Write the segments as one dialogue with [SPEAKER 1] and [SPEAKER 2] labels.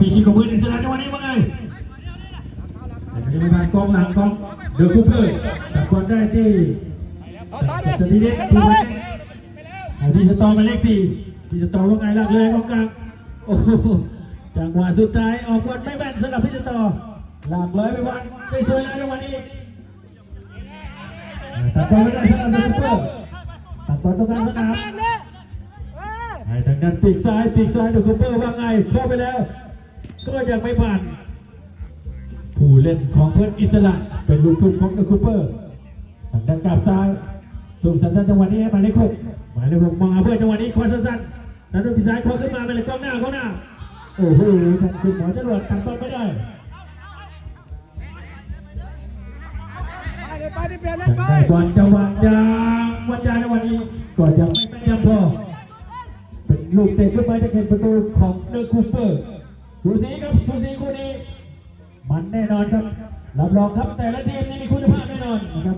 [SPEAKER 1] ปีที่ของมืออิสระจังหวะนี้ว่าไงจะมีบานกองหลังกองเดือคูเปอร์ตัดบอลได้ที่จะดีเด็กที่วันที่สตอร์หมายเลขสี่ที่สตอร์ว่าไงลักเลยกองกลางโอ้โหจังหวะสุดท้ายออกบอลไม่แม่นสำหรับพี่สตอร์หลากเลยไปบอลได้สวยแล้วจังหวะนี้ตัดบอลไม่ได้สำหรับเดือคูเปอร์ตัดบอลตรงกลางสนามไอ้ทางด้านปีกซ้ายปีกซ้ายดูคูเปอร์ว่าไงเข้าไปแล้ว ก็ยังไม่ผ่าน ผู้เล่นของเพื่อนอิสระเป็นลูกทุ่งของเดอะคูเปอร์ทางด้านกราบซ้ายทุ่มสั้นๆจังหวะนี้ให้หมายเลขหกหมายเลขหกมองหาเพื่อนจังหวะนี้คว้าสั้นๆแล้วดูปีกซ้ายคว้าขึ้นมาหมายเลขกองหน้ากองหน้าโอ้โหทางคุณหมอจรวดตัดบอลไม่ได้
[SPEAKER 2] ไปเลยไปดิเปลี่ยนเลย
[SPEAKER 1] แต่
[SPEAKER 2] ไป
[SPEAKER 1] ได้บอลจังหวะยางวันยางในวันนี้ก็ยังไม่แม่นยำพอเป็นลูกเตะขึ้นไปจะเป็นประตูของเดอะคูเปอร์ สูสีครับสูสีคู่นี้มันแน่นอนครับรับรองครับแต่ละทีมนี่มีคุณภาพแน่นอนนะครับ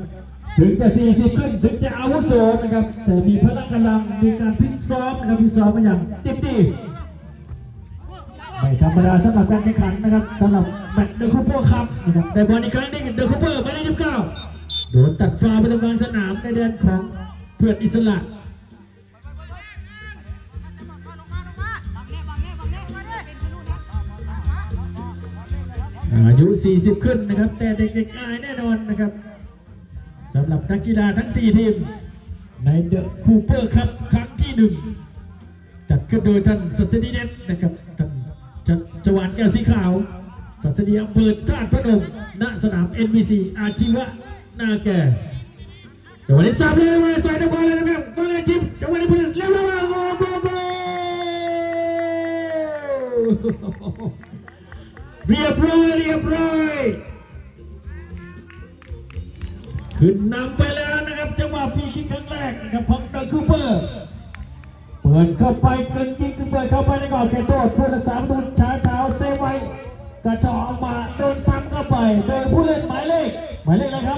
[SPEAKER 1] ถึงจะ 40 ขึ้น ถึงจะอาวุโสนะครับ แต่มีพละกำลัง มีการพิตซ้อมนะครับพิซ้อมมาอย่างเต็มที่ไม่ธรรมดาสำหรับการแข่งขันนะครับสำหรับแมตช์เดอะคูเปอร์ครับนะครับแต่บอลอีกครั้งนึงเดอะคูเปอร์ไม่ได้ยี่สิบเก้าโดนตัดฟาวไปตรงกลางสนามในแดนของเพื่อนอิสระ อายุ 40 ขึ้นนะครับ แต่เด็กๆอายแน่นอนนะครับสำหรับนักกีฬาทั้ง 4 ทีม ในเดอะคูเปอร์ครับครั้งที่หนึ่งจัดขึ้นโดยท่านสัสดีเน็ตนะครับท่านจจวานแก้วสีขาว สัสดีอำเภอท่าตุพนมณสนาม NBC อาชีวะนาแก่จังหวะนี้สามเลยมาใส่ตะบอลเลยนะครับว่าไงจิมจังหวะนี้เพื่อนเร็วๆมาโกโกโก เรียบร้อยเรียบร้อยขึ้นนำไปแล้วนะครับจังหวะฟรีคิกครั้งแรกนะครับของเดอะคูเปอร์เปิดเข้าไปเกินยิงคือเปิดเข้าไปในกรอบเขตโทษผู้รักษาประตูช้าเท้าเซไว้กระจอกออกมาโดนซ้ำเข้าไปโดยผู้เล่นหมายเลขหมายเลขอะไรครับ